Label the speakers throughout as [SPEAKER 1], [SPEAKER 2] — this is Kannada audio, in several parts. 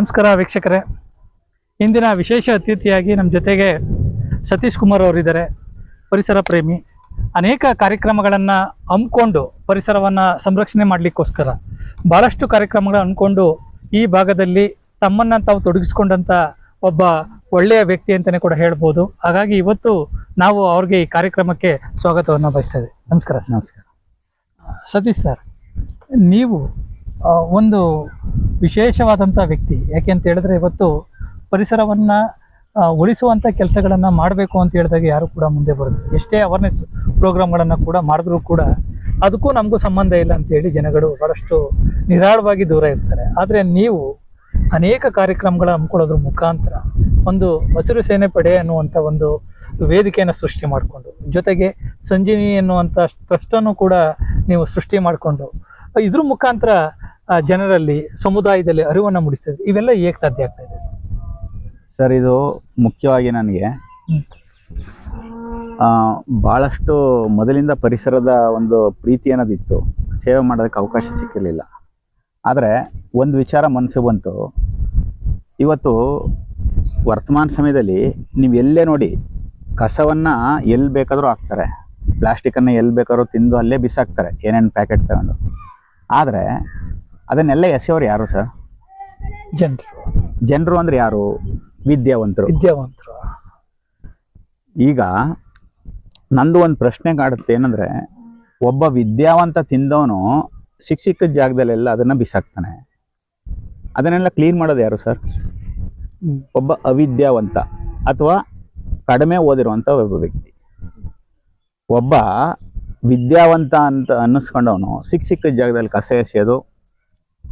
[SPEAKER 1] ನಮಸ್ಕಾರ ವೀಕ್ಷಕರೇ. ಇಂದಿನ ವಿಶೇಷ ಅತಿಥಿಯಾಗಿ ನಮ್ಮ ಜೊತೆಗೆ ಸತೀಶ್ ಕುಮಾರ್ ಅವರಿದ್ದಾರೆ ಪರಿಸರ ಪ್ರೇಮಿ. ಅನೇಕ ಕಾರ್ಯಕ್ರಮಗಳನ್ನು ಹಮ್ಮಿಕೊಂಡು ಪರಿಸರವನ್ನು ಸಂರಕ್ಷಣೆ ಮಾಡಲಿಕ್ಕೋಸ್ಕರ ಭಾಳಷ್ಟು ಕಾರ್ಯಕ್ರಮಗಳನ್ನು ಅಂದ್ಕೊಂಡು ಈ ಭಾಗದಲ್ಲಿ ತಮ್ಮನ್ನು ತಾವು ತೊಡಗಿಸ್ಕೊಂಡಂಥ ಒಬ್ಬ ಒಳ್ಳೆಯ ವ್ಯಕ್ತಿ ಅಂತಲೇ ಕೂಡ ಹೇಳ್ಬೋದು. ಹಾಗಾಗಿ ಇವತ್ತು ನಾವು ಅವ್ರಿಗೆ ಈ ಕಾರ್ಯಕ್ರಮಕ್ಕೆ ಸ್ವಾಗತವನ್ನು ಬಯಸ್ತೇವೆ ಇದ್ದೀವಿ ನಮಸ್ಕಾರ ಸರ್.
[SPEAKER 2] ನಮಸ್ಕಾರ.
[SPEAKER 1] ಸತೀಶ್ ಸರ್ ನೀವು ಒಂದು ವಿಶೇಷವಾದಂಥ ವ್ಯಕ್ತಿ. ಯಾಕೆ ಅಂತ ಹೇಳಿದ್ರೆ ಇವತ್ತು ಪರಿಸರವನ್ನು ಉಳಿಸುವಂಥ ಕೆಲಸಗಳನ್ನು ಮಾಡಬೇಕು ಅಂತ ಹೇಳಿದಾಗ ಯಾರು ಕೂಡ ಮುಂದೆ ಬರೋದು ಎಷ್ಟೇ ಅವೇರ್ನೆಸ್ ಪ್ರೋಗ್ರಾಮ್ಗಳನ್ನು ಕೂಡ ಮಾಡಿದ್ರೂ ಕೂಡ ಅದಕ್ಕೂ ನಮಗೂ ಸಂಬಂಧ ಇಲ್ಲ ಅಂತೇಳಿ ಜನಗಳು ಭಾಳಷ್ಟು ನಿರಾಳವಾಗಿ ದೂರ ಇರ್ತಾರೆ. ಆದರೆ ನೀವು ಅನೇಕ ಕಾರ್ಯಕ್ರಮಗಳ ಹಮ್ಮಿಕೊಳ್ಳೋದ್ರ ಮುಖಾಂತರ ಒಂದು ಹಸಿರು ಸೇನೆ ಪಡೆ ಅನ್ನುವಂಥ ಒಂದು ವೇದಿಕೆಯನ್ನು ಸೃಷ್ಟಿ ಮಾಡಿಕೊಂಡು, ಜೊತೆಗೆ ಸಂಜೀವಿ ಎನ್ನುವಂಥ ಟ್ರಸ್ಟನ್ನು ಕೂಡ ನೀವು ಸೃಷ್ಟಿ ಮಾಡಿಕೊಂಡು, ಇದ್ರ ಮುಖಾಂತರ ಜನರಲ್ಲಿ ಸಮುದಾಯದಲ್ಲಿ ಅರಿವನ್ನು ಮೂಡಿಸ್ತದೆ. ಇವೆಲ್ಲ ಹೇಗೆ ಸಾಧ್ಯ ಆಗ್ತಾ ಇದೆ ಸರ್?
[SPEAKER 2] ಸರ್ ಇದು ಮುಖ್ಯವಾಗಿ ನನಗೆ ಭಾಳಷ್ಟು ಮೊದಲಿಂದ ಪರಿಸರದ ಒಂದು ಪ್ರೀತಿ ಅನ್ನೋದಿತ್ತು. ಸೇವೆ ಮಾಡೋದಕ್ಕೆ ಅವಕಾಶ ಸಿಕ್ಕಿರಲಿಲ್ಲ. ಆದರೆ ಒಂದು ವಿಚಾರ ಮನಸ್ಸು ಬಂತು. ಇವತ್ತು ವರ್ತಮಾನ ಸಮಯದಲ್ಲಿ ನೀವು ಎಲ್ಲೇ ನೋಡಿ ಕಸವನ್ನು ಎಲ್ಲಿ ಬೇಕಾದರೂ ಹಾಕ್ತಾರೆ. ಪ್ಲಾಸ್ಟಿಕನ್ನು ಎಲ್ಲಿ ಬೇಕಾದ್ರೂ ತಿಂದು ಅಲ್ಲೇ ಬಿಸಾಕ್ತಾರೆ. ಏನೇನು ಪ್ಯಾಕೆಟ್ ತಗೊಂಡು. ಆದರೆ ಅದನ್ನೆಲ್ಲ ಎಸೆಯೋರು ಯಾರು ಸರ್?
[SPEAKER 1] ಜನರು.
[SPEAKER 2] ಜನರು ಅಂದ್ರೆ ಯಾರು? ವಿದ್ಯಾವಂತರು.
[SPEAKER 1] ವಿದ್ಯಾವಂತರು.
[SPEAKER 2] ಈಗ ನಂದು ಒಂದು ಪ್ರಶ್ನೆ ಕಾಡುತ್ತೆ ಏನಂದ್ರೆ ಒಬ್ಬ ವಿದ್ಯಾವಂತ ತಿಂದವನು ಸಿಕ್ಕ ಸಿಕ್ಕ ಜಾಗದಲ್ಲೆಲ್ಲ ಅದನ್ನ ಬಿಸಾಕ್ತಾನೆ. ಅದನ್ನೆಲ್ಲ ಕ್ಲೀನ್ ಮಾಡೋದು ಯಾರು ಸರ್? ಒಬ್ಬ ಅವಿದ್ಯಾವಂತ ಅಥವಾ ಕಡಿಮೆ ಓದಿರುವಂತ ಒಬ್ಬ ವ್ಯಕ್ತಿ. ಒಬ್ಬ ವಿದ್ಯಾವಂತ ಅಂತ ಅನ್ನಿಸ್ಕೊಂಡವನು ಸಿಕ್ಕ ಸಿಕ್ಕ ಜಾಗದಲ್ಲಿ ಕಸ ಎಸೆಯೋದು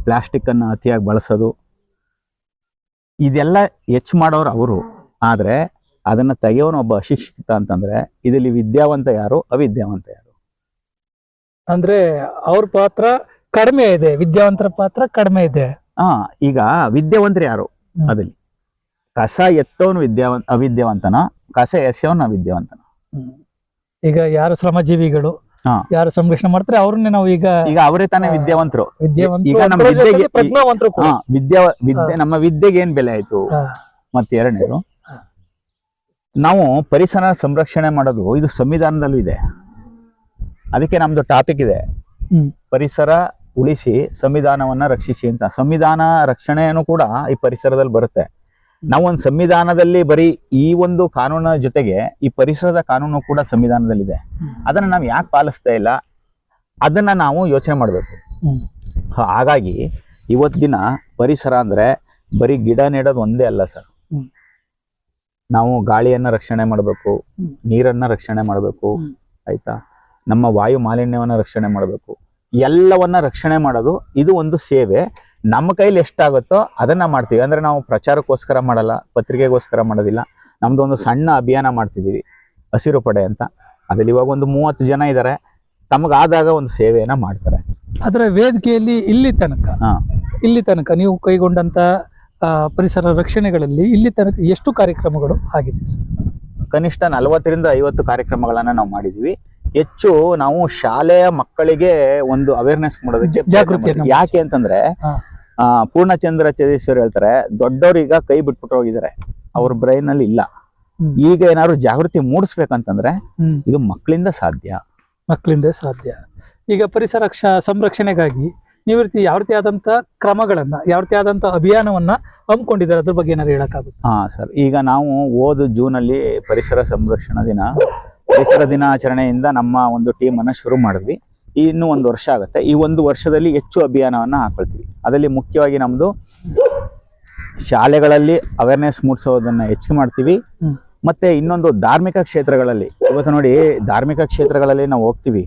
[SPEAKER 2] ಪ್ಲಾಸ್ಟಿಕ್ಕನ್ನು ಅತಿಯಾಗಿ ಬಳಸೋದು. ಇದೆಲ್ಲ ಹೆಚ್ಚು ಮಾಡೋರು ಅವರು. ಆದರೆ ಅದನ್ನು ತೆಗೆಯೋನು ಒಬ್ಬ ಅಶಿಕ್ಷಿತ ಅಂತಂದ್ರೆ ಇದರಲ್ಲಿ ವಿದ್ಯಾವಂತ ಯಾರು? ಅವಿದ್ಯಾವಂತ ಯಾರು?
[SPEAKER 1] ಅಂದ್ರೆ ಅವ್ರ ಪಾತ್ರ ಕಡಿಮೆ ಇದೆ ವಿದ್ಯಾವಂತರ ಪಾತ್ರ ಕಡಿಮೆ ಇದೆ.
[SPEAKER 2] ಹಾ ಈಗ ವಿದ್ಯಾವಂತರು ಯಾರು. ಅದಲ್ಲಿ ಕಸ ಎತ್ತವನು ವಿದ್ಯಾವಂತ ಅವಿದ್ಯಾವಂತನ ಕಸ ಎಸೆಯವನು ಅವಿದ್ಯಾವಂತನ.
[SPEAKER 1] ಈಗ ಯಾರು ಶ್ರಮಜೀವಿಗಳು. ಯಾರು ಸಂರಕ್ಷಣೆ ಮಾಡ್ತಾರೆ ಅವ್ರನ್ನೇ ನಾವು ಈಗ
[SPEAKER 2] ಈಗ ಅವರೇ ತಾನೇ ವಿದ್ಯಾವಂತರು. ಈಗ ನಮ್ಮ ವಿದ್ಯೆಗೆ-
[SPEAKER 1] ಪ್ರಜ್ಞಾವಂತರು
[SPEAKER 2] ವಿದ್ಯಾ ವಿದ್ಯೆ ನಮ್ಮ ವಿದ್ಯೆಗೆ ಏನ್ ಬೆಲೆ ಆಯ್ತು? ಮತ್ತೆ ಎರಡನೇದು. ನಾವು ಪರಿಸರ ಸಂರಕ್ಷಣೆ ಮಾಡೋದು ಇದು ಸಂವಿಧಾನದಲ್ಲೂ ಇದೆ. ಅದಕ್ಕೆ ನಮ್ದು ಟಾಪಿಕ್ ಇದೆ. ಪರಿಸರ ಉಳಿಸಿ ಸಂವಿಧಾನವನ್ನ ರಕ್ಷಿಸಿ ಅಂತ. ಸಂವಿಧಾನ ರಕ್ಷಣೆಯನ್ನು ಕೂಡ ಈ ಪರಿಸರದಲ್ಲಿ ಬರುತ್ತೆ. ನಾವೊಂದು ಸಂವಿಧಾನದಲ್ಲಿ ಬರೀ ಈ ಒಂದು ಕಾನೂನ ಜೊತೆಗೆ ಈ ಪರಿಸರದ ಕಾನೂನು ಕೂಡ ಸಂವಿಧಾನದಲ್ಲಿದೆ. ಅದನ್ನ ನಾವು ಯಾಕೆ ಪಾಲಿಸ್ತಾ ಇಲ್ಲ ಅದನ್ನ ನಾವು ಯೋಚನೆ ಮಾಡಬೇಕು. ಹಾಗಾಗಿ ಇವತ್ತಿನ ಪರಿಸರ ಅಂದ್ರೆ ಬರೀ ಗಿಡ ನೆಡೋದು ಒಂದೇ ಅಲ್ಲ ಸರ್ ನಾವು ಗಾಳಿಯನ್ನ ರಕ್ಷಣೆ ಮಾಡಬೇಕು. ನೀರನ್ನ ರಕ್ಷಣೆ ಮಾಡಬೇಕು. ಆಯ್ತಾ ನಮ್ಮ ವಾಯು ಮಾಲಿನ್ಯವನ್ನ ರಕ್ಷಣೆ ಮಾಡಬೇಕು ಎಲ್ಲವನ್ನ ರಕ್ಷಣೆ ಮಾಡೋದು ಇದು ಒಂದು ಸೇವೆ ನಮ್ಮ ಕೈಲಿ ಎಷ್ಟಾಗುತ್ತೋ ಅದನ್ನ ಮಾಡ್ತೀವಿ. ಅಂದ್ರೆ ನಾವು ಪ್ರಚಾರಕ್ಕೋಸ್ಕರ ಮಾಡಲ್ಲ ಪತ್ರಿಕೆಗೋಸ್ಕರ ಮಾಡೋದಿಲ್ಲ. ನಮ್ದು ಒಂದು ಸಣ್ಣ ಅಭಿಯಾನ ಮಾಡ್ತಿದ್ದೀವಿ ಹಸಿರು ಪಡೆ ಅಂತ. ಅದ್ರಲ್ಲಿ ಇವಾಗ ಒಂದು ಮೂವತ್ತು ಜನ ಇದ್ದಾರೆ ತಮಗಾದಾಗ ಒಂದು ಸೇವೆಯನ್ನ ಮಾಡ್ತಾರೆ.
[SPEAKER 1] ಅದರ ವೇದಿಕೆಯಲ್ಲಿ ಇಲ್ಲಿ ತನಕ. ಇಲ್ಲಿ ತನಕ ನೀವು ಕೈಗೊಂಡಂತ ಪರಿಸರ ರಕ್ಷಣೆಗಳಲ್ಲಿ ಇಲ್ಲಿ ತನಕ ಎಷ್ಟು ಕಾರ್ಯಕ್ರಮಗಳು ಆಗಿದೆ?
[SPEAKER 2] ಕನಿಷ್ಠ ನಲವತ್ತರಿಂದ ಐವತ್ತು ಕಾರ್ಯಕ್ರಮಗಳನ್ನ ನಾವು ಮಾಡಿದ್ವಿ. ಹೆಚ್ಚು ನಾವು ಶಾಲೆಯ ಮಕ್ಕಳಿಗೆ ಒಂದು ಅವೇರ್ನೆಸ್ ಮಾಡೋದಕ್ಕೆ ಜಾಗೃತಿ ಯಾಕೆ ಅಂತಂದ್ರೆ. ಆ, ಪೂರ್ಣಚಂದ್ರ ಚಂದ್ರೇಶ್ವರ್ ಹೇಳ್ತಾರೆ ದೊಡ್ಡವ್ರು ಈಗ ಕೈ ಬಿಟ್ಬಿಟ್ಟು ಹೋಗಿದ್ದಾರೆ. ಅವ್ರ ಬ್ರೈನ್ ಅಲ್ಲಿ ಇಲ್ಲ. ಈಗ ಏನಾದ್ರು ಜಾಗೃತಿ ಮೂಡಿಸ್ಬೇಕಂತಂದ್ರೆ. ಇದು ಮಕ್ಕಳಿಂದ ಸಾಧ್ಯ.
[SPEAKER 1] ಮಕ್ಕಳಿಂದ ಸಾಧ್ಯ. ಈಗ ಪರಿಸರ ರಕ್ಷ ಸಂರಕ್ಷಣೆಗಾಗಿ ನೀವು ರೀತಿ ಯಾವ ರೀತಿ ಆದಂತ ಕ್ರಮಗಳನ್ನ ಯಾವ ರೀತಿ ಆದಂತ ಅಭಿಯಾನವನ್ನ ಹಮ್ಮಿಕೊಂಡಿದ್ದಾರೆ ಅದ್ರ ಬಗ್ಗೆ ಏನಾದ್ರು ಹೇಳಕ್ಕಾಗುತ್ತೆ?
[SPEAKER 2] ಹಾ ಸರ್. ಈಗ ನಾವು ಓದು ಜೂನ್ ಅಲ್ಲಿ ಪರಿಸರ ಸಂರಕ್ಷಣಾ ದಿನ ಪರಿಸರ ದಿನಾಚರಣೆಯಿಂದ ನಮ್ಮ ಒಂದು ಟೀಮ್ ಅನ್ನ ಶುರು ಮಾಡಿದ್ವಿ. ಇನ್ನು ಒಂದು ವರ್ಷ ಆಗುತ್ತೆ. ಈ ಒಂದು ವರ್ಷದಲ್ಲಿ ಹೆಚ್ಚು ಅಭಿಯಾನವನ್ನ ಹಾಕೊಳ್ತೀವಿ. ಅದರಲ್ಲಿ ಮುಖ್ಯವಾಗಿ ನಮ್ದು ಶಾಲೆಗಳಲ್ಲಿ ಅವೇರ್ನೆಸ್ ಮೂಡಿಸೋದನ್ನ ಹೆಚ್ಚು ಮಾಡ್ತೀವಿ. ಮತ್ತೆ ಇನ್ನೊಂದು ಧಾರ್ಮಿಕ ಕ್ಷೇತ್ರಗಳಲ್ಲಿ ಇವತ್ತು ನೋಡಿ ಧಾರ್ಮಿಕ ಕ್ಷೇತ್ರಗಳಲ್ಲಿ ನಾವು ಹೋಗ್ತೀವಿ.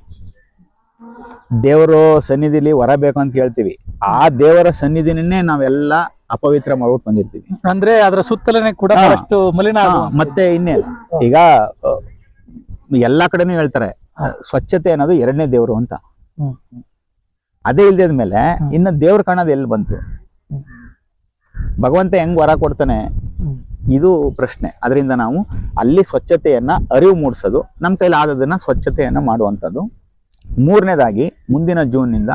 [SPEAKER 2] ದೇವರು ಸನ್ನಿಧಿಲಿ ವರ ಬೇಕು ಅಂತ ಹೇಳ್ತೀವಿ ಆ ದೇವರ ಸನ್ನಿಧಿನೇ ನಾವೆಲ್ಲ ಅಪವಿತ್ರ ಮಾಡ್ಬಿಟ್ಟು ಬಂದಿರ್ತೀವಿ.
[SPEAKER 1] ಅಂದ್ರೆ ಅದರ ಸುತ್ತಲೇ ಕೂಡ ಅಷ್ಟು ಮಲಿನ
[SPEAKER 2] ಮತ್ತೆ ಇನ್ನೇನು? ಈಗ ಎಲ್ಲಾ ಕಡೆನೂ ಹೇಳ್ತಾರೆ. ಸ್ವಚ್ಛತೆ ಅನ್ನೋದು ಎರಡನೇ ದೇವರು ಅಂತ. ಅದೇ ಇಲ್ದಿದ್ಮೇಲೆ ಮೇಲೆ
[SPEAKER 1] ಇನ್ನ
[SPEAKER 2] ಇನ್ನು ದೇವ್ರ ಕಾಣೋದು ಎಲ್ಲಿ ಬಂತು? ಭಗವಂತ ಹೆಂಗ್ ವರ ಕೊಡ್ತಾನೆ? ಇದು ಪ್ರಶ್ನೆ. ಅದರಿಂದ ನಾವು ಅಲ್ಲಿ ಸ್ವಚ್ಛತೆಯನ್ನ ಅರಿವು ಮೂಡಿಸೋದು ನಮ್ಮ ಕೈಲಿ ಆದದನ್ನ ಸ್ವಚ್ಛತೆಯನ್ನ ಮಾಡುವಂಥದ್ದು. ಮೂರನೇದಾಗಿ ಮುಂದಿನ ಜೂನ್ನಿಂದ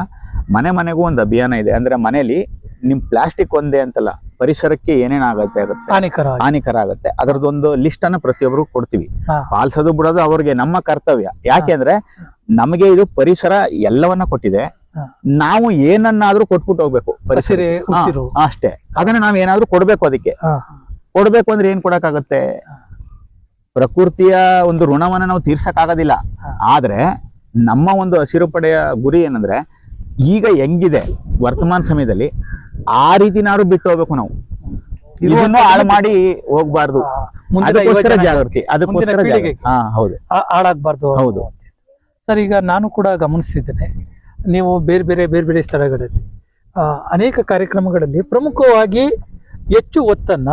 [SPEAKER 2] ಮನೆ ಮನೆಗೂ ಒಂದು ಅಭಿಯಾನ ಇದೆ. ಅಂದ್ರೆ ಮನೆಯಲ್ಲಿ ನಿಮ್ ಪ್ಲಾಸ್ಟಿಕ್ ಒಂದೇ ಅಂತಲ್ಲ ಪರಿಸರಕ್ಕೆ ಏನೇನಾಗತ್ತೆ ಆಗುತ್ತೆ
[SPEAKER 1] ಹಾನಿಕರ.
[SPEAKER 2] ಹಾನಿಕರ ಆಗುತ್ತೆ ಅದರದೊಂದು ಲಿಸ್ಟ್ ಅನ್ನ ಪ್ರತಿಯೊಬ್ಬರು ಕೊಡ್ತೀವಿ. ಪಾಲಿಸೋದು ಬಿಡೋದು ಅವ್ರಿಗೆ ನಮ್ಮ ಕರ್ತವ್ಯ. ಯಾಕೆಂದ್ರೆ ನಮಗೆ ಇದು ಪರಿಸರ ಎಲ್ಲವನ್ನ ಕೊಟ್ಟಿದೆ. ನಾವು ಏನನ್ನಾದ್ರೂ ಕೊಟ್ಬಿಟ್ಟು ಹೋಗ್ಬೇಕು. ಪರಿಸರ. ಅಷ್ಟೇ. ಅದನ್ನ ನಾವ್ ಏನಾದ್ರೂ ಕೊಡ್ಬೇಕು ಅದಕ್ಕೆ. ಕೊಡ್ಬೇಕು ಅಂದ್ರೆ ಏನ್ ಕೊಡಕ್ಕಾಗತ್ತೆ? ಪ್ರಕೃತಿಯ ಒಂದು ಋಣವನ್ನ ನಾವು ತೀರ್ಸಕ್ ಆಗೋದಿಲ್ಲ. ಆದ್ರೆ ನಮ್ಮ ಒಂದು ಹಸಿರು ಪಡೆಯ ಗುರಿ ಏನಂದ್ರೆ ಈಗ ಹೆಂಗಿದೆ? ವರ್ತಮಾನ ಸಮಯದಲ್ಲಿ ಆ ರೀತಿನಾದ್ರು ಬಿಟ್ಟು ಹೋಗ್ಬೇಕು ನಾವು.
[SPEAKER 1] ಇದು
[SPEAKER 2] ಇದನ್ನು ಹಾಳು ಮಾಡಿ ಹೋಗ್ಬಾರ್ದು. ಅದಕ್ಕೋಸ್ಕರ ಜಾಗೃತಿ ಅದಕ್ಕೋಸ್ಕರ ಹಾ ಹೌದು.
[SPEAKER 1] ಹಾಳಾಗ್ಬಾರ್ದು
[SPEAKER 2] ಹೌದು.
[SPEAKER 1] ಸರ್ ಈಗ ನಾನು ಕೂಡ ಗಮನಿಸ್ತಿದ್ದೇನೆ ನೀವು ಬೇರೆ ಬೇರೆ ಬೇರೆ ಬೇರೆ ಸ್ಥಳಗಳಲ್ಲಿ ಅನೇಕ ಕಾರ್ಯಕ್ರಮಗಳಲ್ಲಿ ಪ್ರಮುಖವಾಗಿ ಹೆಚ್ಚು ಒತ್ತನ್ನ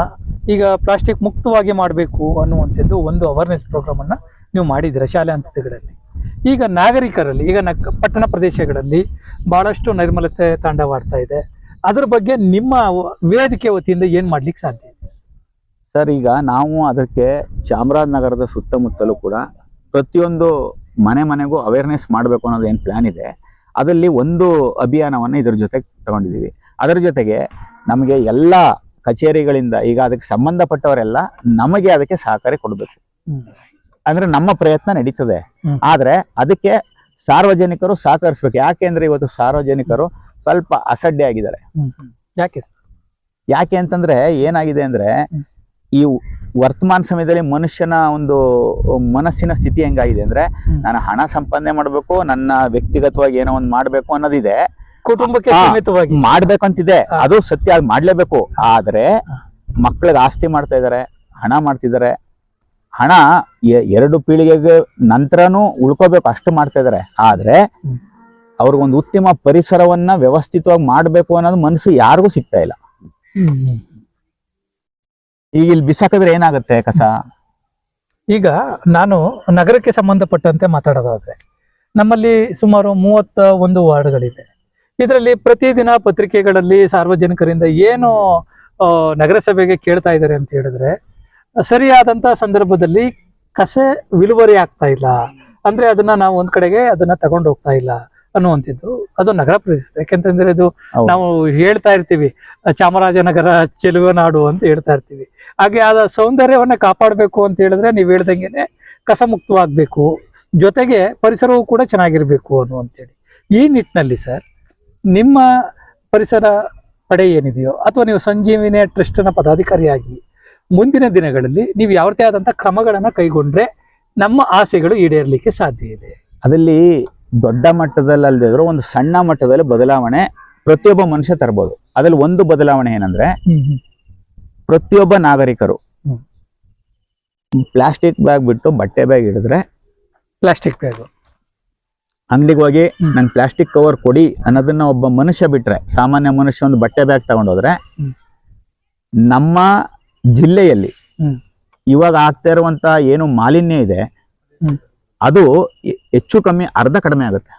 [SPEAKER 1] ಈಗ ಪ್ಲಾಸ್ಟಿಕ್ ಮುಕ್ತವಾಗಿ ಮಾಡಬೇಕು ಅನ್ನುವಂಥದ್ದು ಒಂದು ಅವೇರ್ನೆಸ್ ಪ್ರೋಗ್ರಾಮ್ ಅನ್ನ ನೀವು ಮಾಡಿದ್ದೀರಾ ಶಾಲೆ ಹಂತಗಳಲ್ಲಿ. ಈಗ ನಾಗರಿಕರಲ್ಲಿ ಈಗ ನ ಪಟ್ಟಣ ಪ್ರದೇಶಗಳಲ್ಲಿ ಬಹಳಷ್ಟು ನೈರ್ಮಲತೆ ತಾಂಡವಾಡ್ತಾ ಇದೆ. ಅದ್ರ ಬಗ್ಗೆ ನಿಮ್ಮ ವೇದಿಕೆ ವತಿಯಿಂದ ಏನ್ ಮಾಡ್ಲಿಕ್ಕೆ ಸಾಧ್ಯ ಇದೆ?
[SPEAKER 2] ಸರ್ ಈಗ ನಾವು ಅದಕ್ಕೆ ಚಾಮರಾಜನಗರದ ಸುತ್ತಮುತ್ತಲೂ ಕೂಡ ಪ್ರತಿಯೊಂದು ಮನೆ ಮನೆಗೂ ಅವೇರ್ನೆಸ್ ಮಾಡಬೇಕು ಅನ್ನೋದು ಏನು ಪ್ಲಾನ್ ಇದೆ. ಅದರಲ್ಲಿ ಒಂದು ಅಭಿಯಾನವನ್ನು ಇದ್ರ ಜೊತೆಗೆ ತಗೊಂಡಿದ್ದೀವಿ. ಅದರ ಜೊತೆಗೆ ನಮಗೆ ಎಲ್ಲ ಕಚೇರಿಗಳಿಂದ ಈಗ ಅದಕ್ಕೆ ಸಂಬಂಧಪಟ್ಟವರೆಲ್ಲ ನಮಗೆ ಅದಕ್ಕೆ ಸಹಕಾರ ಕೊಡಬೇಕು. ಅಂದ್ರೆ ನಮ್ಮ ಪ್ರಯತ್ನ ನಡೀತದೆ.
[SPEAKER 1] ಆದರೆ
[SPEAKER 2] ಆದ್ರೆ ಅದಕ್ಕೆ ಸಾರ್ವಜನಿಕರು ಸಹಕರಿಸ್ಬೇಕು ಯಾಕೆಂದ್ರೆ ಇವತ್ತು ಸಾರ್ವಜನಿಕರು ಸ್ವಲ್ಪ ಅಸಡ್ಡೆ ಆಗಿದ್ದಾರೆ.
[SPEAKER 1] ಯಾಕೆ
[SPEAKER 2] ಯಾಕೆ ಅಂತಂದ್ರೆ ಏನಾಗಿದೆ ಅಂದ್ರೆ ಈ ವರ್ತಮಾನ ಸಮಯದಲ್ಲಿ ಮನುಷ್ಯನ ಒಂದು ಮನಸ್ಸಿನ ಸ್ಥಿತಿ ಹೆಂಗಾಗಿದೆ ಅಂದ್ರೆ. ನಾನು ಹಣ ಸಂಪಾದನೆ ಮಾಡ್ಬೇಕು ನನ್ನ ವ್ಯಕ್ತಿಗತವಾಗಿ ಏನೋ ಒಂದು ಮಾಡ್ಬೇಕು ಅನ್ನೋದಿದೆ
[SPEAKER 1] ಕುಟುಂಬಕ್ಕೆ
[SPEAKER 2] ಮಾಡ್ಬೇಕು
[SPEAKER 1] ಅಂತಿದೆ
[SPEAKER 2] ಮಾಡ್ಬೇಕಂತಿದೆ. ಅದು ಸತ್ಯ ಮಾಡ್ಲೇಬೇಕು ಆದ್ರೆ. ಮಕ್ಕಳಿಗೆ ಆಸ್ತಿ ಮಾಡ್ತಾ ಇದಾರೆ ಹಣ ಮಾಡ್ತಿದ್ದಾರೆ ಹಣ ಎರಡು ಪೀಳಿಗೆಗೆ ನಂತರನೂ ಉಳ್ಕೋಬೇಕು ಅಷ್ಟು ಮಾಡ್ತಾ ಇದಾರೆ. ಆದ್ರೆ. ಅವ್ರಿಗೊಂದು ಉತ್ತಮ ಪರಿಸರವನ್ನ ವ್ಯವಸ್ಥಿತವಾಗಿ ಮಾಡ್ಬೇಕು ಅನ್ನೋದು ಮನಸ್ಸು ಯಾರಿಗೂ ಸಿಗ್ತಾ ಇಲ್ಲ. ಈಗ ಇಲ್ಲಿ ಬಿಸಾಕಿದ್ರೆ ಏನಾಗುತ್ತೆ ಕಸ?
[SPEAKER 1] ಈಗ ನಾನು ನಗರಕ್ಕೆ ಸಂಬಂಧಪಟ್ಟಂತೆ ಮಾತಾಡೋದಾದ್ರೆ ನಮ್ಮಲ್ಲಿ ಸುಮಾರು ಮೂವತ್ತ ಒಂದು ವಾರ್ಡ್ಗಳಿದೆ. ಇದರಲ್ಲಿ ಪ್ರತಿದಿನ ಪತ್ರಿಕೆಗಳಲ್ಲಿ ಸಾರ್ವಜನಿಕರಿಂದ ಏನು ನಗರಸಭೆಗೆ ಕೇಳ್ತಾ ಇದ್ದಾರೆ ಅಂತ ಹೇಳಿದ್ರೆ ಸರಿಯಾದಂತ ಸಂದರ್ಭದಲ್ಲಿ ಕಸೆ ವಿಲುವರಿ ಆಗ್ತಾ ಇಲ್ಲ. ಅಂದ್ರೆ ಅದನ್ನ ನಾವು ಒಂದ್ ಕಡೆಗೆ ಅದನ್ನ ತಗೊಂಡು ಹೋಗ್ತಾ ಇಲ್ಲ ಅನ್ನುವಂಥದ್ದು ಅದು ನಗರ ಪ್ರದೇಶ ಯಾಕೆಂತಂದ್ರೆ ಇದು ನಾವು ಹೇಳ್ತಾ ಇರ್ತೀವಿ ಚಾಮರಾಜನಗರ ಚೆಲುವ ನಾಡು ಅಂತ ಹೇಳ್ತಾ ಇರ್ತೀವಿ. ಹಾಗೆ ಆದ ಸೌಂದರ್ಯವನ್ನ ಕಾಪಾಡಬೇಕು ಅಂತ ಹೇಳಿದ್ರೆ ನೀವು ಹೇಳ್ದಂಗೆನೆ ಕಸ ಮುಕ್ತವಾಗ್ಬೇಕು ಜೊತೆಗೆ ಪರಿಸರವೂ ಕೂಡ ಚೆನ್ನಾಗಿರ್ಬೇಕು ಅನ್ನುವಂಥೇಳಿ ಈ ನಿಟ್ಟಿನಲ್ಲಿ ಸರ್ ನಿಮ್ಮ ಪರಿಸರ ಪಡೆ ಏನಿದೆಯೋ ಅಥವಾ ನೀವು ಸಂಜೀವಿನಿ ಟ್ರಸ್ಟ್ನ ಪದಾಧಿಕಾರಿಯಾಗಿ ಮುಂದಿನ ದಿನಗಳಲ್ಲಿ ನೀವು ಯಾವತ್ತೇ ಆದಂಥ ಕ್ರಮಗಳನ್ನು ಕೈಗೊಂಡ್ರೆ ನಮ್ಮ ಆಸೆಗಳು ಈಡೇರಲಿಕ್ಕೆ ಸಾಧ್ಯ ಇದೆ.
[SPEAKER 2] ಅದರಲ್ಲಿ ದೊಡ್ಡ ಮಟ್ಟದಲ್ಲಿ ಅಲ್ಲದಿದ್ರು ಒಂದು ಸಣ್ಣ ಮಟ್ಟದಲ್ಲಿ ಬದಲಾವಣೆ ಪ್ರತಿಯೊಬ್ಬ ಮನುಷ್ಯ ತರಬಹುದು ಅದ್ರಲ್ಲಿ ಒಂದು ಬದಲಾವಣೆ ಏನಂದ್ರೆ ಪ್ರತಿಯೊಬ್ಬ ನಾಗರಿಕರು ಪ್ಲಾಸ್ಟಿಕ್ ಬ್ಯಾಗ್ ಬಿಟ್ಟು ಬಟ್ಟೆ ಬ್ಯಾಗ್ ಹಿಡಿದ್ರೆ
[SPEAKER 1] ಪ್ಲಾಸ್ಟಿಕ್ ಬ್ಯಾಗ್.
[SPEAKER 2] ಅಂಗಡಿಗೆ ಹೋಗಿ. ನಂಗೆ ಪ್ಲಾಸ್ಟಿಕ್ ಕವರ್ ಕೊಡಿ ಅನ್ನೋದನ್ನ ಒಬ್ಬ ಮನುಷ್ಯ ಬಿಟ್ರೆ ಸಾಮಾನ್ಯ ಮನುಷ್ಯ ಒಂದು ಬಟ್ಟೆ ಬ್ಯಾಗ್ ತಗೊಂಡೋದ್ರೆ ನಮ್ಮ ಜಿಲ್ಲೆಯಲ್ಲಿ. ಇವಾಗ ಆಗ್ತಾ ಇರುವಂತ ಏನು ಮಾಲಿನ್ಯ ಇದೆ. ಅದು ಹೆಚ್ಚು ಕಮ್ಮಿ ಅರ್ಧ ಕಡಿಮೆ ಆಗುತ್ತೆ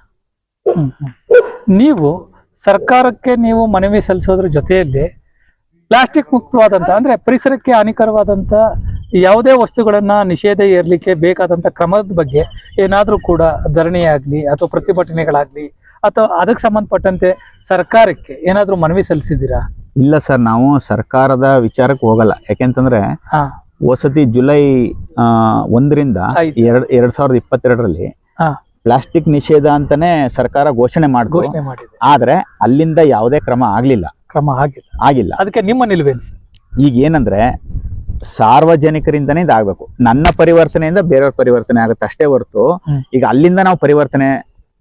[SPEAKER 1] ನೀವು ಸರ್ಕಾರಕ್ಕೆ ನೀವು ಮನವಿ ಸಲ್ಲಿಸೋದ್ರ ಜೊತೆಯಲ್ಲಿ ಪ್ಲಾಸ್ಟಿಕ್ ಮುಕ್ತವಾದಂತ ಅಂದ್ರೆ ಪರಿಸರಕ್ಕೆ ಹಾನಿಕರವಾದಂತ ಯಾವುದೇ ವಸ್ತುಗಳನ್ನ ನಿಷೇಧ ಏರ್ಲಿಕ್ಕೆ ಬೇಕಾದಂತ ಕ್ರಮದ ಬಗ್ಗೆ ಏನಾದರೂ ಕೂಡ ಧರಣಿ ಆಗ್ಲಿ ಅಥವಾ ಪ್ರತಿಭಟನೆಗಳಾಗ್ಲಿ ಅಥವಾ ಅದಕ್ಕೆ ಸಂಬಂಧಪಟ್ಟಂತೆ ಸರ್ಕಾರಕ್ಕೆ ಏನಾದರೂ ಮನವಿ ಸಲ್ಲಿಸಿದ್ದೀರಾ
[SPEAKER 2] ಇಲ್ಲ ಸರ್ ನಾವು ಸರ್ಕಾರದ ವಿಚಾರಕ್ಕೆ ಹೋಗಲ್ಲ. ಯಾಕೆಂತಂದ್ರೆ ವಸತಿ ಜುಲೈ ಒಂದರಿಂದ. ಎರಡ್ ಎರಡ್ ಸಾವಿರದ ಇಪ್ಪತ್ತೆರಡರಲ್ಲಿ ಪ್ಲಾಸ್ಟಿಕ್ ನಿಷೇಧ ಅಂತಾನೆ ಸರ್ಕಾರ ಘೋಷಣೆ ಮಾಡ್ತು.
[SPEAKER 1] ಘೋಷಣೆ ಮಾಡಿದೆ.
[SPEAKER 2] ಆದ್ರೆ ಅಲ್ಲಿಂದ ಯಾವುದೇ ಕ್ರಮ ಆಗ್ಲಿಲ್ಲ.
[SPEAKER 1] ಕ್ರಮ ಆಗಿಲ್ಲ.
[SPEAKER 2] ಆಗಿಲ್ಲ.
[SPEAKER 1] ಅದಕ್ಕೆ ನಿಮ್ಮ ನಿಲುವೇನು
[SPEAKER 2] ಈಗ ಏನಂದ್ರೆ ಸಾರ್ವಜನಿಕರಿಂದನೇ ಇದಾಗಬೇಕು. ನನ್ನ ಪರಿವರ್ತನೆಯಿಂದ ಬೇರೆಯವ್ರ ಪರಿವರ್ತನೆ ಆಗುತ್ತೆ ಅಷ್ಟೇ ಹೊರತು ಈಗ ಅಲ್ಲಿಂದ ನಾವು ಪರಿವರ್ತನೆ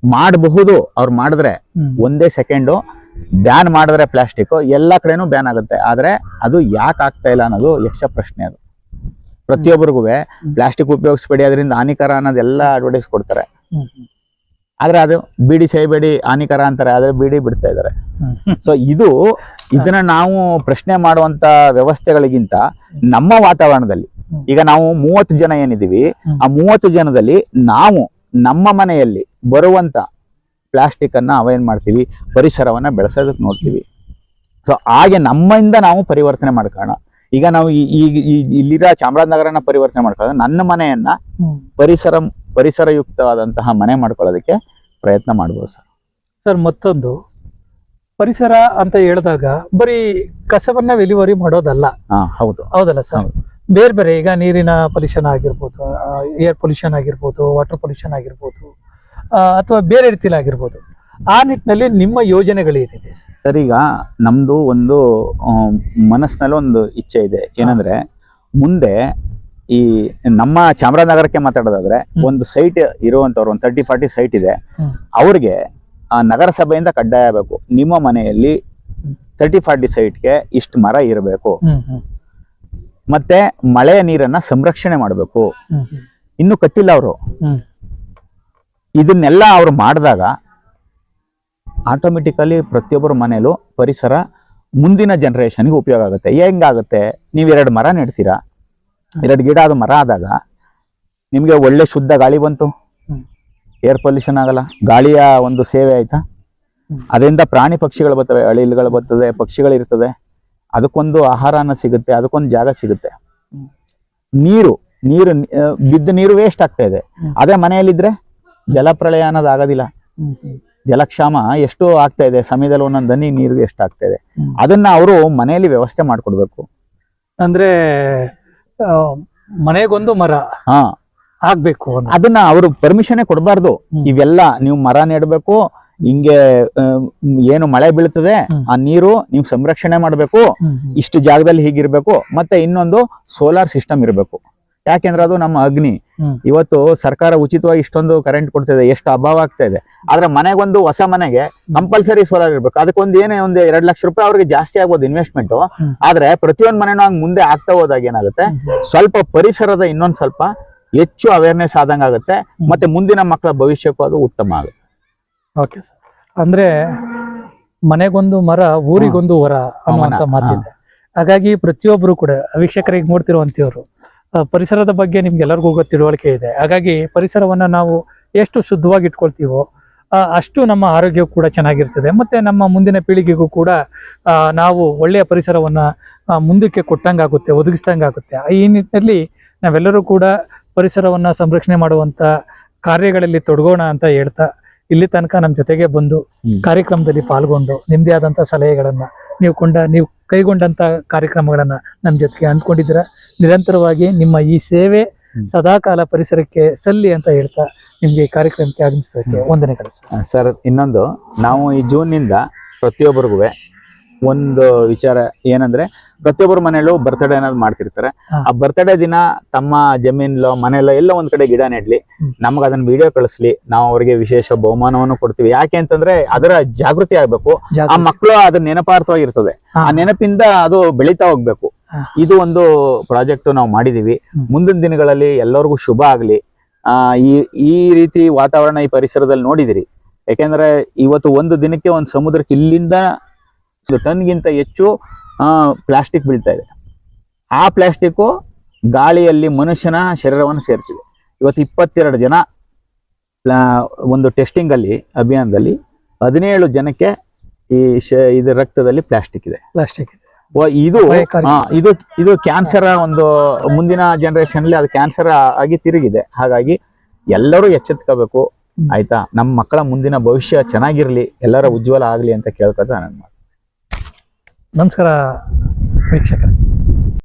[SPEAKER 2] ಮಾಡಬಹುದು. ಅವ್ರು ಮಾಡಿದ್ರೆ ಒಂದೇ ಸೆಕೆಂಡು ಬ್ಯಾನ್ ಮಾಡಿದ್ರೆ ಪ್ಲಾಸ್ಟಿಕ್ ಎಲ್ಲ ಕಡೆನೂ ಬ್ಯಾನ್ ಆಗುತ್ತೆ. ಆದ್ರೆ ಅದು ಯಾಕೆ ಆಗ್ತಾ ಇಲ್ಲ ಅನ್ನೋದು ಯಕ್ಷ ಪ್ರಶ್ನೆ ಅದು. ಪ್ರತಿಯೊಬ್ಬರಿಗೂ ಪ್ಲಾಸ್ಟಿಕ್ ಉಪಯೋಗಿಸ್ಬೇಡಿ ಅದರಿಂದ ಹಾನಿಕರ ಅನ್ನೋದೆಲ್ಲ ಅಡ್ವರ್ಟೈಸ್ ಕೊಡ್ತಾರೆ. ಆದ್ರೆ ಅದು ಬಿಡಿ ಸೈಬೇಡಿ ಹಾನಿಕರ ಅಂತಾರೆ ಆದ್ರೆ ಬಿಡಿ ಬಿಡ್ತಾ ಇದ್ದಾರೆ. ಸೊ ಇದು ಇದನ್ನ ನಾವು ಪ್ರಶ್ನೆ ಮಾಡುವಂತ ವ್ಯವಸ್ಥೆಗಳಿಗಿಂತ ನಮ್ಮ ವಾತಾವರಣದಲ್ಲಿ ಈಗ ನಾವು ಮೂವತ್ತು ಜನ ಏನಿದೀವಿ ಆ ಮೂವತ್ತು ಜನದಲ್ಲಿ ನಾವು ನಮ್ಮ ಮನೆಯಲ್ಲಿ ಬರುವಂತ ಪ್ಲಾಸ್ಟಿಕ್ ಅನ್ನ ಅವಾಯ್ಡ್ ಮಾಡ್ತೀವಿ ಪರಿಸರವನ್ನ ಬೆಳೆಸೋದಕ್ಕೆ ನೋಡ್ತೀವಿ. ಸೊ ಹಾಗೆ ನಮ್ಮಿಂದ ನಾವು ಪರಿವರ್ತನೆ ಮಾಡ್ಕೋಣ ಈಗ ನಾವು ಈ- ಈಗ ಇಲ್ಲಿರೋ ಚಾಮರಾಜನಗರನ ಪರಿವರ್ತನೆ ಮಾಡ್ಕೊಳ್ಳೋದು ನನ್ನ ಮನೆಯನ್ನ. ಪರಿಸರ ಪರಿಸರಯುಕ್ತವಾದಂತಹ ಮನೆ ಮಾಡ್ಕೊಳ್ಳೋದಕ್ಕೆ ಪ್ರಯತ್ನ ಮಾಡ್ಬೋದು ಸರ್.
[SPEAKER 1] ಸರ್ ಮತ್ತೊಂದು. ಪರಿಸರ ಅಂತ ಹೇಳಿದಾಗ ಬರೀ ಕಸವನ್ನ ವಿಲಿವರಿ ಮಾಡೋದಲ್ಲ.
[SPEAKER 2] ಹೌದು.
[SPEAKER 1] ಹೌದಲ್ಲ ಸರ್. ಬೇರೆ ಬೇರೆ ಈಗ ನೀರಿನ ಪೊಲ್ಯೂಷನ್ ಆಗಿರ್ಬೋದು ಏರ್ ಪೊಲ್ಯೂಷನ್ ಆಗಿರ್ಬೋದು ವಾಟರ್ ಪೊಲ್ಯೂಷನ್ ಆಗಿರ್ಬೋದು ಅಥವಾ ಬೇರೆ ರೀತಿಲಿ ಆಗಿರ್ಬೋದು ಆ ನಿಟ್ಟಿನಲ್ಲಿ ನಿಮ್ಮ ಯೋಜನೆಗಳೇನಿದೆ ಸರ್?
[SPEAKER 2] ಸರ್ ಈಗ ನಮ್ದು ಒಂದು ಮನಸ್ಸಿನಲ್ಲಿ ಒಂದು ಇಚ್ಛೆ ಇದೆ. ಏನಂದ್ರೆ ಮುಂದೆ ಈ ನಮ್ಮ ಚಾಮರಾಜನಗರಕ್ಕೆ ಮಾತಾಡೋದಾದ್ರೆ ಒಂದು ಸೈಟ್ ಇರುವಂತವ್ರು ಒಂದು ತರ್ಟಿ ಫಾರ್ಟಿ ಸೈಟ್ ಇದೆ. ಅವ್ರಿಗೆ ಆ ನಗರಸಭೆಯಿಂದ ಕಡ್ಡಾಯ ಆಗಬೇಕು ನಿಮ್ಮ ಮನೆಯಲ್ಲಿ. ತರ್ಟಿ ಫಾರ್ಟಿ ಸೈಟ್ಗೆ ಇಷ್ಟು ಮರ ಇರಬೇಕು. ಮತ್ತೆ ಮಳೆಯ ನೀರನ್ನ ಸಂರಕ್ಷಣೆ ಮಾಡಬೇಕು. ಇನ್ನು ಕಟ್ಟಿಲ್ಲ ಅವರು. ಇದನ್ನೆಲ್ಲ ಅವ್ರು ಮಾಡಿದಾಗ ಆಟೋಮೆಟಿಕಲಿ ಪ್ರತಿಯೊಬ್ಬರ ಮನೇಲೂ ಪರಿಸರ ಮುಂದಿನ ಜನ್ರೇಷನ್ಗೆ ಉಪಯೋಗ ಆಗುತ್ತೆ. ಹೆಂಗಾಗುತ್ತೆ? ನೀವು ಎರಡು ಮರ ನೆಡ್ತೀರಾ? ಎರಡು ಗಿಡ ಅದು ಮರ ಆದಾಗ ನಿಮಗೆ ಒಳ್ಳೆ ಶುದ್ಧ ಗಾಳಿ ಬಂತು. ಏರ್ ಪೊಲ್ಯೂಷನ್ ಆಗಲ್ಲ. ಗಾಳಿಯ ಒಂದು ಸೇವೆ ಆಯಿತಾ? ಅದರಿಂದ ಪ್ರಾಣಿ ಪಕ್ಷಿಗಳು ಬರ್ತವೆ ಅಳಿಲ್ಗಳು ಬರ್ತದೆ ಪಕ್ಷಿಗಳಿರ್ತದೆ ಅದಕ್ಕೊಂದು ಆಹಾರನ ಸಿಗುತ್ತೆ ಅದಕ್ಕೊಂದು ಜಾಗ ಸಿಗುತ್ತೆ. ನೀರು ನೀರು ಬಿದ್ದ ನೀರು ವೇಸ್ಟ್ ಆಗ್ತಾ ಇದೆ. ಅದೇ ಮನೆಯಲ್ಲಿದ್ರೆ ಜಲಪ್ರಳಯ ಅನ್ನೋದು ಆಗೋದಿಲ್ಲ ಜಲಕ್ಷಾಮ ಎಷ್ಟು ಆಗ್ತಾ ಇದೆ. ಸಮಯದಲ್ಲಿ ಒಂದೊಂದು ದನಿ ನೀರು ಎಷ್ಟು ಆಗ್ತಾ ಇದೆ ಅದನ್ನ ಅವರು ಮನೆಯಲ್ಲಿ ವ್ಯವಸ್ಥೆ ಮಾಡ್ಕೊಡ್ಬೇಕು.
[SPEAKER 1] ಅಂದ್ರೆ ಮನೆಗೊಂದು ಮರ
[SPEAKER 2] ಹಾ.
[SPEAKER 1] ಆಗ್ಬೇಕು.
[SPEAKER 2] ಅದನ್ನ ಅವರು ಪರ್ಮಿಷನ್ ಕೊಡಬಾರ್ದು. ಇವೆಲ್ಲ ನೀವು ಮರ ನೆಡಬೇಕು ಹಿಂಗೆ ಏನು ಮಳೆ ಬೀಳ್ತದೆ ಆ ನೀರು ನೀವು ಸಂರಕ್ಷಣೆ ಮಾಡಬೇಕು ಇಷ್ಟು ಜಾಗದಲ್ಲಿ ಹೀಗಿರ್ಬೇಕು ಮತ್ತೆ ಇನ್ನೊಂದು ಸೋಲಾರ್ ಸಿಸ್ಟಮ್ ಇರಬೇಕು. ಯಾಕೆಂದ್ರೆ ಅದು ನಮ್ಮ ಅಗ್ನಿ. ಇವತ್ತು ಸರ್ಕಾರ ಉಚಿತವಾಗಿ ಇಷ್ಟೊಂದು ಕರೆಂಟ್ ಕೊಡ್ತಿದೆ ಎಷ್ಟು ಅಭಾವ ಆಗ್ತಾ ಇದೆ. ಆದ್ರೆ ಮನೆಗೊಂದು ಹೊಸ ಮನೆಗೆ ಕಂಪಲ್ಸರಿ ಸೋಲಾರ್ ಇರ್ಬೇಕು. ಅದಕ್ಕೊಂದು ಏನೇ ಒಂದು ಎರಡ್ ಲಕ್ಷ ರೂಪಾಯಿ ಅವ್ರಿಗೆ ಜಾಸ್ತಿ ಆಗ್ಬೋದು ಇನ್ವೆಸ್ಟ್ಮೆಂಟ್. ಆದ್ರೆ ಪ್ರತಿಯೊಂದು ಮನೆನೂ ಹಂಗ್ ಮುಂದೆ ಆಗ್ತಾ ಹೋದಾಗ ಏನಾಗುತ್ತೆ. ಸ್ವಲ್ಪ ಪರಿಸರದ ಇನ್ನೊಂದ್ ಸ್ವಲ್ಪ ಹೆಚ್ಚು ಅವೇರ್ನೆಸ್ ಆದಂಗ ಆಗುತ್ತೆ. ಮತ್ತೆ ಮುಂದಿನ ಮಕ್ಕಳ ಭವಿಷ್ಯಕ್ಕೂ ಅದು ಉತ್ತಮ ಆಗುತ್ತೆ.
[SPEAKER 1] ಓಕೆ ಸರ್ ಅಂದ್ರೆ ಮನೆಗೊಂದು ಮರ ಊರಿಗೊಂದು ವರ ಅನ್ನುವಂತ ಮಾತಿದೆ. ಹಾಗಾಗಿ ಪ್ರತಿಯೊಬ್ರು ಕೂಡ ವೀಕ್ಷಕರಿಗೆ ನೋಡ್ತಿರುವಂತವ್ರು ಆ, ಪರಿಸರದ ಬಗ್ಗೆ ನಿಮ್ಗೆಲ್ಲರಿಗೂ ಗೊತ್ತ ತಿಳುವಳಿಕೆ ಇದೆ. ಹಾಗಾಗಿ ಪರಿಸರವನ್ನ ನಾವು ಎಷ್ಟು ಶುದ್ಧವಾಗಿ ಇಟ್ಕೊಳ್ತೀವೋ ಅಷ್ಟು ನಮ್ಮ ಆರೋಗ್ಯ ಕೂಡ ಚೆನ್ನಾಗಿರ್ತದೆ. ಮತ್ತೆ ನಮ್ಮ ಮುಂದಿನ ಪೀಳಿಗೆಗೂ ಕೂಡ ನಾವು ಒಳ್ಳೆಯ ಪರಿಸರವನ್ನ ಮುಂದಕ್ಕೆ ಕೊಟ್ಟಂಗಾಗುತ್ತೆ ಒದಗಿಸ್ದಂಗಾಗುತ್ತೆ. ಈ ನಿಟ್ಟಿನಲ್ಲಿ ನಾವೆಲ್ಲರೂ ಕೂಡ ಪರಿಸರವನ್ನ ಸಂರಕ್ಷಣೆ ಮಾಡುವಂತ ಕಾರ್ಯಗಳಲ್ಲಿ ತೊಡಗೋಣ ಅಂತ ಹೇಳ್ತಾ ಇಲ್ಲಿ ತನಕ ನಮ್ಮ ಜೊತೆಗೆ ಬಂದು ಕಾರ್ಯಕ್ರಮದಲ್ಲಿ ಪಾಲ್ಗೊಂಡು ನಿಮ್ಮದೇ ಆದಂಥ ಸಲಹೆಗಳನ್ನು ನೀವು ಕೊಂಡ ನೀವು ಕೈಗೊಂಡಂತ ಕಾರ್ಯಕ್ರಮಗಳನ್ನು ನಮ್ಮ ಜೊತೆಗೆ ಅಂದ್ಕೊಂಡಿದ್ದೀರ ನಿರಂತರವಾಗಿ ನಿಮ್ಮ ಈ ಸೇವೆ ಸದಾಕಾಲ ಪರಿಸರಕ್ಕೆ ಸಲ್ಲಿ ಅಂತ ಹೇಳ್ತಾ ನಿಮಗೆ ಈ ಕಾರ್ಯಕ್ರಮಕ್ಕೆ ಆಗಮಿಸೋದಕ್ಕೆ ಒಂದನೇ ಸರ್
[SPEAKER 2] ಸರ್ ಇನ್ನೊಂದು ನಾವು ಈ ಜೂನ್ನಿಂದ ಪ್ರತಿಯೊಬ್ಬರಿಗೂ ಒಂದು ವಿಚಾರ ಏನಂದ್ರೆ ಪ್ರತಿಯೊಬ್ಬರ ಮನೆಯಲ್ಲೂ ಬರ್ತ್ಡೇ ಅನ್ನೋದು ಮಾಡ್ತಿರ್ತಾರೆ. ಆ ಬರ್ತ್ಡೇ ದಿನ ತಮ್ಮ ಜಮೀನ್ಲೋ ಮನೆಯಲ್ಲೋ ಎಲ್ಲ ಒಂದ್ ಕಡೆ ಗಿಡ ನೆಡ್ಲಿ. ನಮ್ಗೆ ಅದನ್ನ ವಿಡಿಯೋ ಕಳಿಸ್ಲಿ ನಾವು ಅವರಿಗೆ ವಿಶೇಷ ಬಹುಮಾನವನ್ನು ಕೊಡ್ತೀವಿ. ಯಾಕೆ ಅಂತಂದ್ರೆ ಅದರ ಜಾಗೃತಿ ಆಗ್ಬೇಕು. ಆ. ಮಕ್ಕಳು ಅದನ್ನ ನೆನಪಾರ್ಥವಾಗಿರ್ತದೆ. ಆ ನೆನಪಿಂದ ಅದು ಬೆಳೀತಾ ಹೋಗ್ಬೇಕು. ಇದು ಒಂದು ಪ್ರಾಜೆಕ್ಟ್ ನಾವು ಮಾಡಿದೀವಿ. ಮುಂದಿನ ದಿನಗಳಲ್ಲಿ ಎಲ್ಲರಿಗೂ ಶುಭ ಆಗ್ಲಿ. ಆ ಈ ಈ ರೀತಿ ವಾತಾವರಣ ಈ ಪರಿಸರದಲ್ಲಿ ನೋಡಿದಿರಿ. ಯಾಕೆಂದ್ರೆ ಇವತ್ತು ಒಂದು ದಿನಕ್ಕೆ ಒಂದು ಸಮುದ್ರಕ್ಕೆ ಇಲ್ಲಿಂದ ಟನ್ಗಿಂತ ಹೆಚ್ಚು ಪ್ಲಾಸ್ಟಿಕ್ ಬೀಳ್ತಾ ಇದೆ. ಆ ಪ್ಲಾಸ್ಟಿಕ್ಕು ಗಾಳಿಯಲ್ಲಿ ಮನುಷ್ಯನ ಶರೀರವನ್ನು ಸೇರ್ತಿದೆ. ಇವತ್ತು ಇಪ್ಪತ್ತೆರಡು ಜನ ಒಂದು ಟೆಸ್ಟಿಂಗ್ ಅಲ್ಲಿ ಅಭಿಯಾನದಲ್ಲಿ ಹದಿನೇಳು ಜನಕ್ಕೆ ಈ ಶ ಇದು ರಕ್ತದಲ್ಲಿ ಪ್ಲಾಸ್ಟಿಕ್ ಇದೆ.
[SPEAKER 1] ಪ್ಲಾಸ್ಟಿಕ್
[SPEAKER 2] ಓ, ಇದು ಇದು ಇದು ಕ್ಯಾನ್ಸರ್ ಒಂದು ಮುಂದಿನ ಜನರೇಷನ್ ಅಲ್ಲಿ ಅದು ಕ್ಯಾನ್ಸರ್ ಆಗಿ ತಿರುಗಿದೆ. ಹಾಗಾಗಿ ಎಲ್ಲರೂ ಎಚ್ಚೆತ್ಕೋಬೇಕು. ಆಯ್ತಾ? ನಮ್ಮ ಮಕ್ಕಳ ಮುಂದಿನ ಭವಿಷ್ಯ ಚೆನ್ನಾಗಿರ್ಲಿ ಎಲ್ಲರ ಉಜ್ವಲ ಆಗ್ಲಿ ಅಂತ ಕೇಳ್ಕೊತ ನಾನು
[SPEAKER 1] ನಮಸ್ಕಾರ ವೀಕ್ಷಕರೇ.